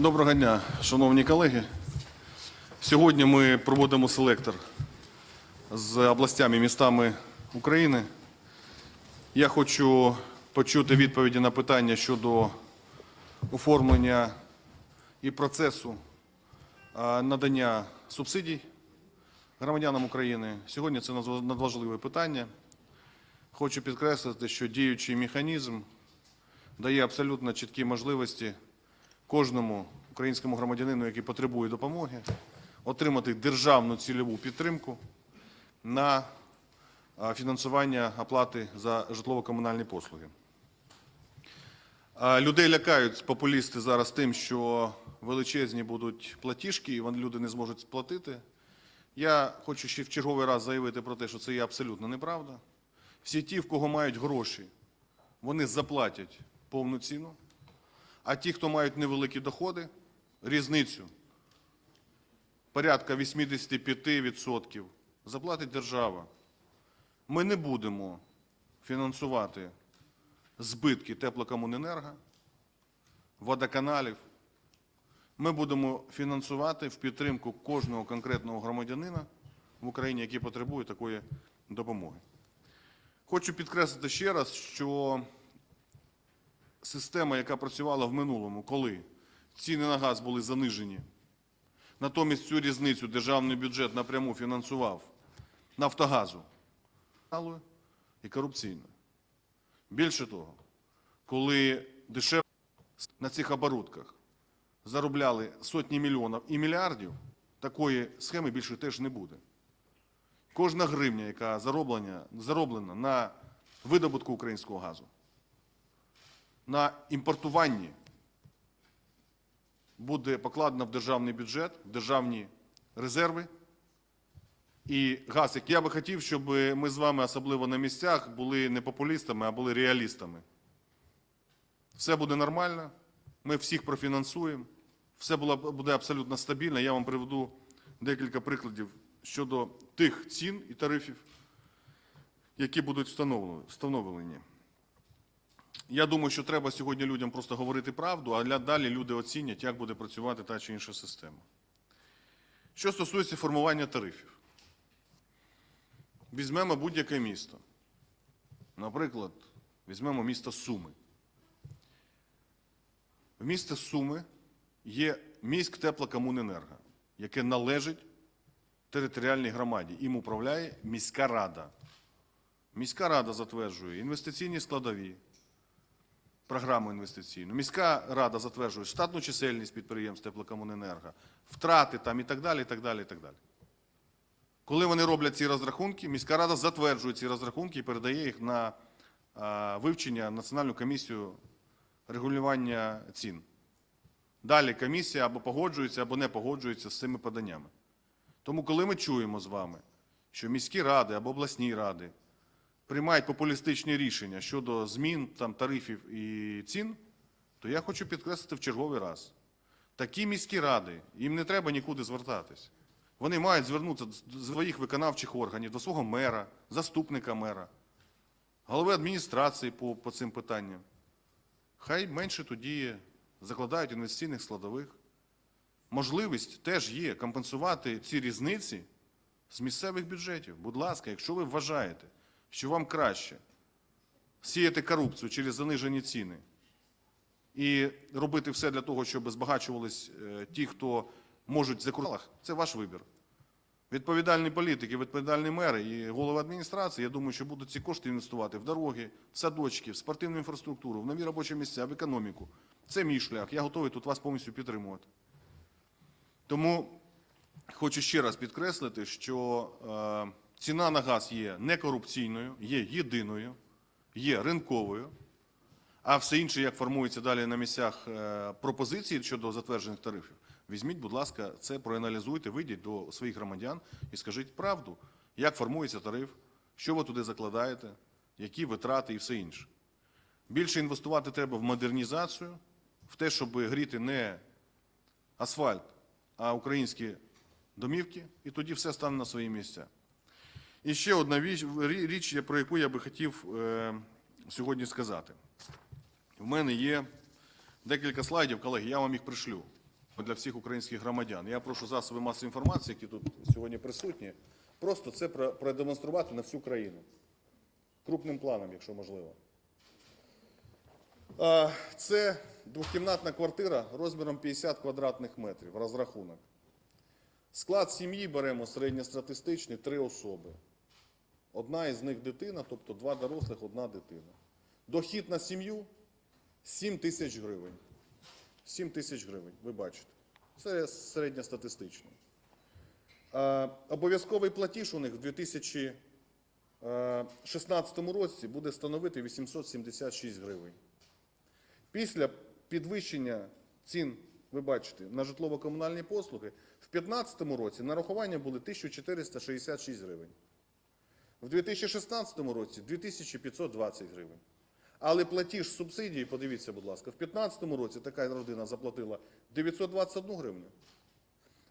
Доброго дня, шановні колеги. Сьогодні ми проводимо селектор з областями і містами України. Я хочу почути відповіді на питання щодо оформлення і процесу надання субсидій громадянам України. Сьогодні це надваж- надважливе питання. Хочу підкреслити, що діючий механізм дає абсолютно чіткі можливості кожному українському громадянину, який потребує допомоги, отримати державну цільову підтримку на фінансування оплати за житлово-комунальні послуги. Людей лякають популісти зараз тим, що величезні будуть платіжки, і вони люди не зможуть сплатити. Я хочу ще в черговий раз заявити про те, що це є абсолютно неправда. Всі ті, в кого мають гроші, вони заплатять повну ціну. А ті, хто мають невеликі доходи, різницю порядка 85% заплатить держава. Ми не будемо фінансувати збитки теплокомуненерго, водоканалів. Ми будемо фінансувати в підтримку кожного конкретного громадянина в Україні, який потребує такої допомоги. Хочу підкреслити ще раз, що система, яка працювала в минулому, коли ціни на газ були занижені, натомість цю різницю державний бюджет напряму фінансував Нафтогазу і корупційно. Більше того, коли дешевше на цих оборудках заробляли сотні мільйонів і мільярдів, такої схеми більше теж не буде. Кожна гривня, яка зароблена на видобутку українського газу, на імпортуванні буде покладена в державний бюджет, в державні резерви. І газ, як я би хотів, щоб ми з вами, особливо на місцях, були не популістами, а були реалістами. Все буде нормально, ми всіх профінансуємо, все буде абсолютно стабільно. Я вам приведу декілька прикладів щодо тих цін і тарифів, які будуть встановлені. Я думаю, що треба сьогодні людям просто говорити правду, а далі люди оцінять, як буде працювати та чи інша система. Що стосується формування тарифів, візьмемо будь-яке місто. Наприклад, візьмемо місто Суми. В місті Суми є міськ теплокомуненерго, яке належить територіальній громаді. Їм управляє міська рада. Міська рада затверджує інвестиційні складові, програму інвестиційну. Міська рада затверджує штатну чисельність підприємств теплокомуненерго, втрати там і так далі, і так далі, і так далі. Коли вони роблять ці розрахунки, міська рада затверджує ці розрахунки і передає їх на вивчення Національну комісію регулювання цін. Далі комісія або погоджується, або не погоджується з цими поданнями. Тому, коли ми чуємо з вами, що міські ради або обласні ради приймають популістичні рішення щодо змін там, тарифів і цін, то я хочу підкреслити в черговий раз. Такі міські ради, їм не треба нікуди звертатись. Вони мають звернутися до своїх виконавчих органів, до свого мера, заступника мера, голови адміністрації по, по цим питанням. Хай менше тоді закладають інвестиційних складових. Можливість теж є компенсувати ці різниці з місцевих бюджетів. Будь ласка, якщо ви вважаєте, що вам краще сіяти корупцію через занижені ціни і робити все для того, щоб збагачувались е, ті, хто можуть за курсах, це ваш вибір. Відповідальні політики, відповідальні мери і голови адміністрації, я думаю, що будуть ці кошти інвестувати в дороги, в садочки, в спортивну інфраструктуру, в нові робочі місця, в економіку. Це мій шлях. Я готовий тут вас повністю підтримувати. Тому хочу ще раз підкреслити, що е, ціна на газ є некорупційною, є єдиною, є ринковою, а все інше, як формується далі на місцях е, пропозиції щодо затверджених тарифів, візьміть, будь ласка, це проаналізуйте, вийдіть до своїх громадян і скажіть правду, як формується тариф, що ви туди закладаєте, які витрати і все інше. Більше інвестувати треба в модернізацію, в те, щоб гріти не асфальт, а українські домівки, і тоді все стане на свої місця. І ще одна річ, про яку я би хотів е, сьогодні сказати. В мене є декілька слайдів, колеги, я вам їх пришлю. для всіх українських громадян. Я прошу засоби масової інформації, які тут сьогодні присутні, просто це продемонструвати на всю країну. Крупним планом, якщо можливо. Це двокімнатна квартира розміром 50 квадратних метрів, розрахунок. Склад сім'ї беремо середньостатистичний, три особи. Одна із них дитина, тобто два дорослих, одна дитина. Дохід на сім'ю 7 тисяч гривень. 7 тисяч гривень, ви бачите. Це середньостатистично. Е, Обов'язковий платіж у них в 2016 році буде становити 876 гривень. Після підвищення цін, ви бачите, на житлово-комунальні послуги, в 2015 році нарахування були 1466 гривень. В 2016 році 2520 гривень. Але платіж субсидії, подивіться, будь ласка, в 2015 році така родина заплатила 921 гривню.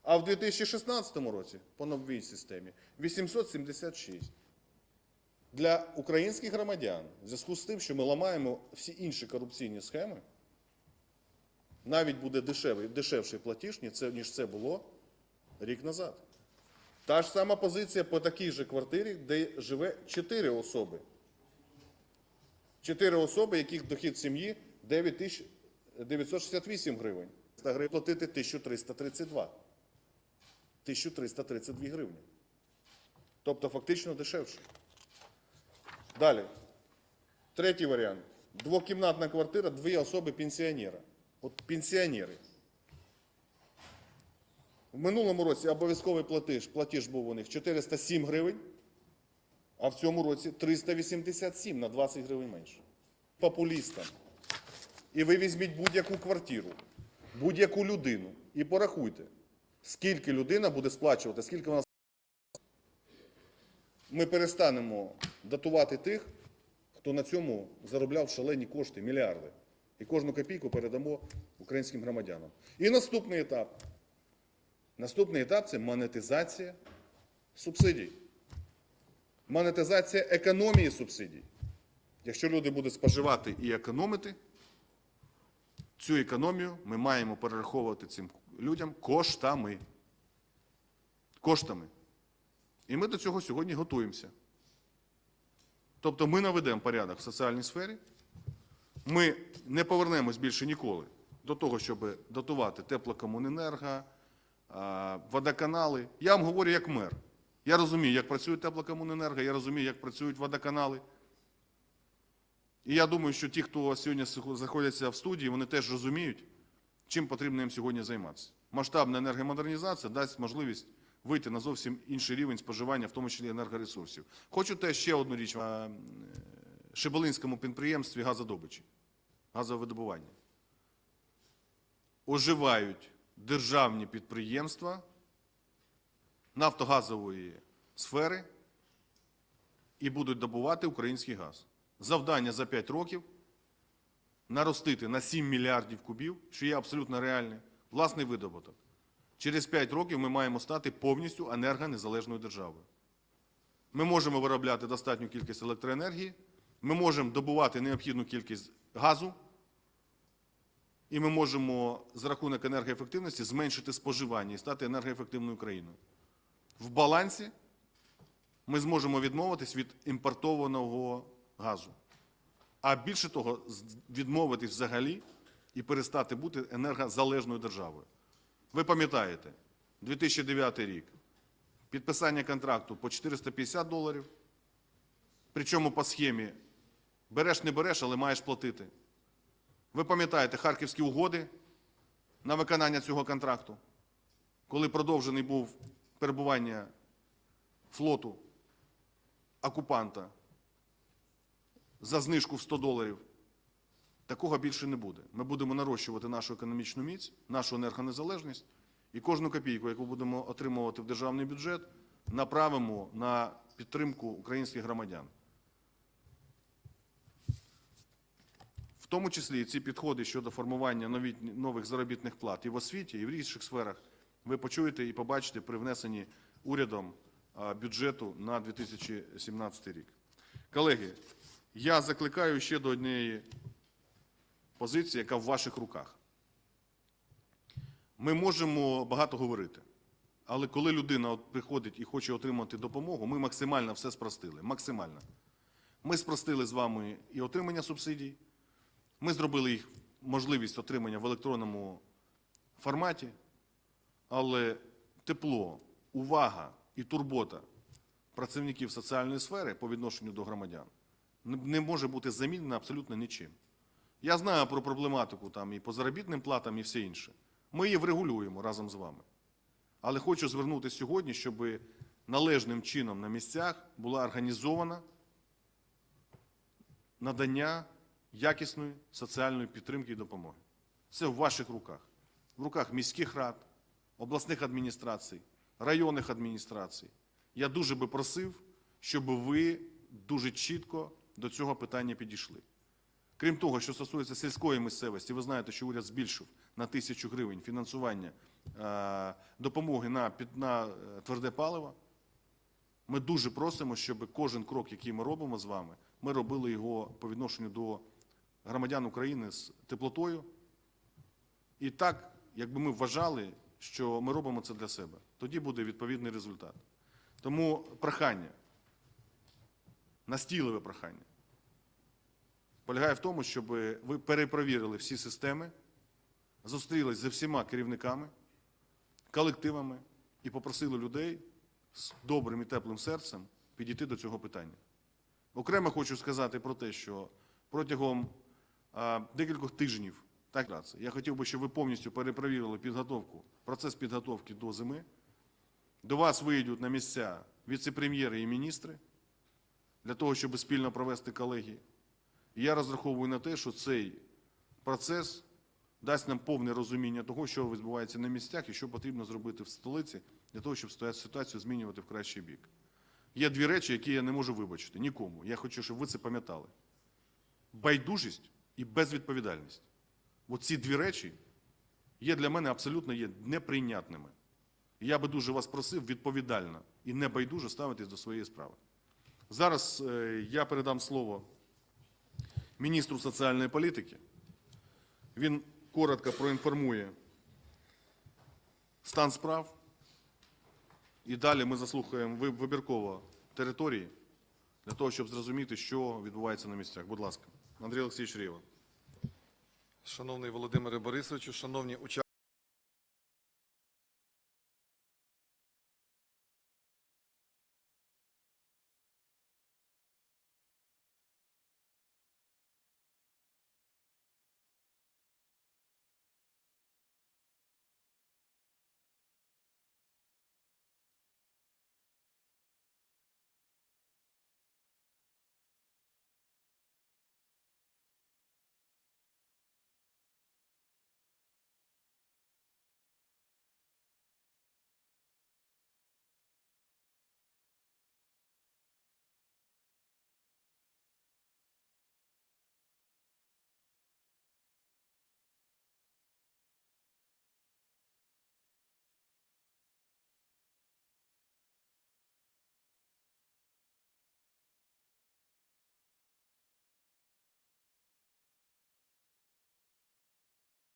А в 2016 році по новій системі 876. Для українських громадян, в зв'язку з тим, що ми ламаємо всі інші корупційні схеми, навіть буде дешевий, дешевший платіж, ніж це, було рік назад. Та ж сама позиція по такій же квартирі, де живе 4 особи. 4 особи, яких дохід сім'ї 9 тисяч 968 гривень. 100 гривень платити 1332. 1332 гривні. Тобто фактично дешевше. Далі. Третій варіант. Двокімнатна квартира, дві особи пенсіонера. От пенсіонери. В минулому році обов'язковий платіж, платіж був у них 407 гривень, а в цьому році 387 на 20 гривень менше. Популістам. І ви візьміть будь-яку квартиру, будь-яку людину і порахуйте, скільки людина буде сплачувати, скільки вона ми перестанемо датувати тих, хто на цьому заробляв шалені кошти, мільярди. І кожну копійку передамо українським громадянам. І наступний етап. Наступний етап це монетизація субсидій. Монетизація економії субсидій. Якщо люди будуть споживати і економити, цю економію ми маємо перераховувати цим людям коштами. Коштами. І ми до цього сьогодні готуємося. Тобто ми наведемо порядок в соціальній сфері, ми не повернемось більше ніколи до того, щоб дотувати теплокомуненерго, водоканали. Я вам говорю як мер. Я розумію, як працює теплокомуненерго, я розумію, як працюють водоканали. І я думаю, що ті, хто сьогодні знаходяться в студії, вони теж розуміють, чим потрібно їм сьогодні займатися. Масштабна енергомодернізація дасть можливість вийти на зовсім інший рівень споживання, в тому числі енергоресурсів. Хочу теж ще одну річ на е, Шебелинському підприємстві газодобичі, газовидобування. Оживають державні підприємства нафтогазової сфери і будуть добувати український газ. Завдання за 5 років наростити на 7 мільярдів кубів, що є абсолютно реальне, власний видобуток. Через 5 років ми маємо стати повністю енергонезалежною державою. Ми можемо виробляти достатню кількість електроенергії, ми можемо добувати необхідну кількість газу, і ми можемо за рахунок енергоефективності зменшити споживання і стати енергоефективною країною. В балансі ми зможемо відмовитись від імпортованого газу. А більше того, відмовитись взагалі і перестати бути енергозалежною державою. Ви пам'ятаєте, 2009 рік, підписання контракту по 450 доларів, причому по схемі береш, не береш, але маєш платити. Ви пам'ятаєте харківські угоди на виконання цього контракту, коли продовжений був перебування флоту окупанта за знижку в 100 доларів. Такого більше не буде. Ми будемо нарощувати нашу економічну міць, нашу енергонезалежність, і кожну копійку, яку будемо отримувати в державний бюджет, направимо на підтримку українських громадян. Тому числі ці підходи щодо формування новітні- нових заробітних плат і в освіті, і в інших сферах ви почуєте і побачите при внесенні урядом бюджету на 2017 рік. Колеги, я закликаю ще до однієї позиції, яка в ваших руках. Ми можемо багато говорити, але коли людина приходить і хоче отримати допомогу, ми максимально все спростили. Максимально. Ми спростили з вами і отримання субсидій, ми зробили їх можливість отримання в електронному форматі, але тепло, увага і турбота працівників соціальної сфери по відношенню до громадян не- може бути замінена абсолютно нічим. Я знаю про проблематику там і по заробітним платам, і все інше. Ми її врегулюємо разом з вами. Але хочу звернутися сьогодні, щоб належним чином на місцях була організована надання якісної соціальної підтримки і допомоги. Це в ваших руках, в руках міських рад, обласних адміністрацій, районних адміністрацій. Я дуже би просив, щоб ви дуже чітко до цього питання підійшли. Крім того, що стосується сільської місцевості, ви знаєте, що уряд збільшив на тисячу гривень фінансування е, допомоги на, на е, тверде паливо. Ми дуже просимо, щоб кожен крок, який ми робимо з вами, ми робили його по відношенню до громадян України з теплотою. І так, якби ми вважали, що ми робимо це для себе, тоді буде відповідний результат. Тому прохання, настійливе прохання, полягає в тому, щоб ви перепровірили всі системи, зустрілись зі всіма керівниками, колективами і попросили людей з добрим і теплим серцем підійти до цього питання. Окремо хочу сказати про те, що протягом декількох тижнів, так я хотів би, щоб ви повністю перепровірили підготовку, процес підготовки до зими. До вас вийдуть на місця віце-прем'єри і міністри для того, щоб спільно провести колегії. І я розраховую на те, що цей процес дасть нам повне розуміння того, що відбувається на місцях і що потрібно зробити в столиці для того, щоб ситуа- ситуацію змінювати в кращий бік. Є дві речі, які я не можу вибачити нікому. Я хочу, щоб ви це пам'ятали: байдужість і безвідповідальність. Оці дві речі є для мене абсолютно є неприйнятними. Я би дуже вас просив відповідально і не байдуже ставитись до своєї справи. Зараз е, я передам слово міністру соціальної політики. Він коротко проінформує стан справ. І далі ми заслухаємо вибірково території для того, щоб зрозуміти, що відбувається на місцях. Будь ласка, Андрій Олексійович Рєва. Шановний Володимире Борисовичу, шановні учасники.